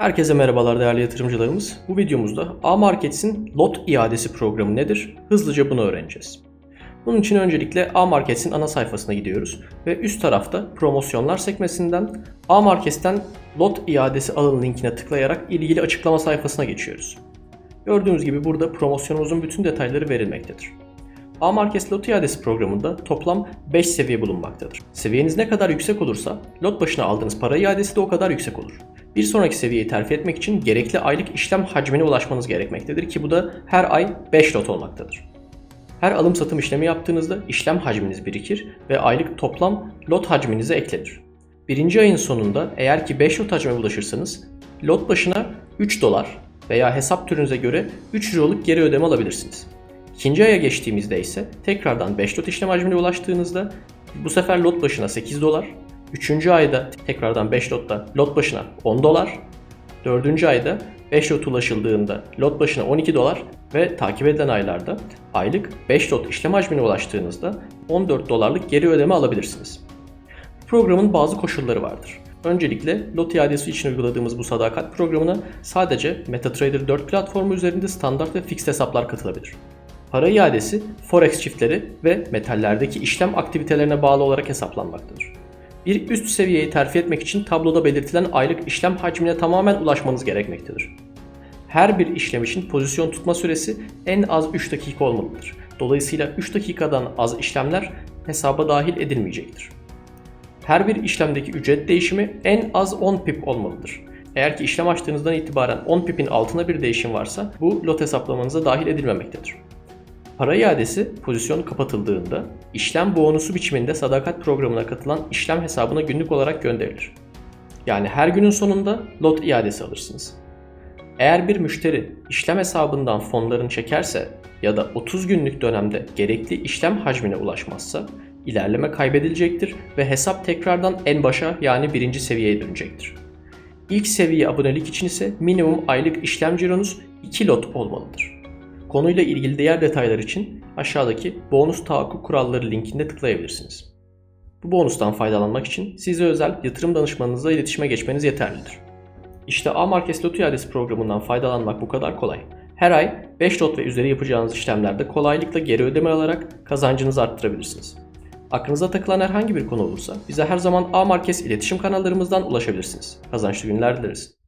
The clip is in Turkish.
Herkese merhabalar değerli yatırımcılarımız. Bu videomuzda A-Markets'in lot iadesi programı nedir? Hızlıca bunu öğreneceğiz. Bunun için öncelikle A-Markets'in ana sayfasına gidiyoruz ve üst tarafta promosyonlar sekmesinden A-Markets'ten lot iadesi alın linkine tıklayarak ilgili açıklama sayfasına geçiyoruz. Gördüğünüz gibi burada promosyonumuzun bütün detayları verilmektedir. A-Markets lot iadesi programında toplam 5 seviye bulunmaktadır. Seviyeniz ne kadar yüksek olursa lot başına aldığınız para iadesi de o kadar yüksek olur. Bir sonraki seviyeyi terfi etmek için gerekli aylık işlem hacmine ulaşmanız gerekmektedir ki bu da her ay 5 lot olmaktadır. Her alım satım işlemi yaptığınızda işlem hacminiz birikir ve aylık toplam lot hacminize eklenir. Birinci ayın sonunda eğer ki 5 lot hacme ulaşırsanız lot başına 3 dolar veya hesap türünüze göre 3 euroluk geri ödeme alabilirsiniz. İkinci aya geçtiğimizde ise tekrardan 5 lot işlem hacmine ulaştığınızda bu sefer lot başına 8 dolar, 3. ayda tekrardan 5 lotta lot başına 10 dolar, 4. ayda 5 lot ulaşıldığında lot başına 12 dolar ve takip edilen aylarda aylık 5 lot işlem hacmine ulaştığınızda 14 dolarlık geri ödeme alabilirsiniz. Programın bazı koşulları vardır. Öncelikle lot iadesi için uyguladığımız bu sadakat programına sadece MetaTrader 4 platformu üzerinde standart ve fixed hesaplar katılabilir. Para iadesi forex çiftleri ve metallerdeki işlem aktivitelerine bağlı olarak hesaplanmaktadır. Bir üst seviyeyi terfi etmek için tabloda belirtilen aylık işlem hacmine tamamen ulaşmanız gerekmektedir. Her bir işlem için pozisyon tutma süresi en az 3 dakika olmalıdır. Dolayısıyla 3 dakikadan az işlemler hesaba dahil edilmeyecektir. Her bir işlemdeki ücret değişimi en az 10 pip olmalıdır. Eğer ki işlem açtığınızdan itibaren 10 pipin altında bir değişim varsa bu lot hesaplamanıza dahil edilmemektedir. Para iadesi pozisyon kapatıldığında işlem bonusu biçiminde sadakat programına katılan işlem hesabına günlük olarak gönderilir. Yani her günün sonunda lot iadesi alırsınız. Eğer bir müşteri işlem hesabından fonlarını çekerse ya da 30 günlük dönemde gerekli işlem hacmine ulaşmazsa ilerleme kaybedilecektir ve hesap tekrardan en başa yani birinci seviyeye dönecektir. İlk seviye abonelik için ise minimum aylık işlem cironuz 2 lot olmalıdır. Konuyla ilgili diğer detaylar için aşağıdaki bonus tahakkuk kuralları linkinde tıklayabilirsiniz. Bu bonustan faydalanmak için size özel yatırım danışmanınızla iletişime geçmeniz yeterlidir. İşte A-Markets Lot İadesi programından faydalanmak bu kadar kolay. Her ay 5 lot ve üzeri yapacağınız işlemlerde kolaylıkla geri ödeme alarak kazancınızı arttırabilirsiniz. Aklınıza takılan herhangi bir konu olursa bize her zaman A-Markets iletişim kanallarımızdan ulaşabilirsiniz. Kazançlı günler dileriz.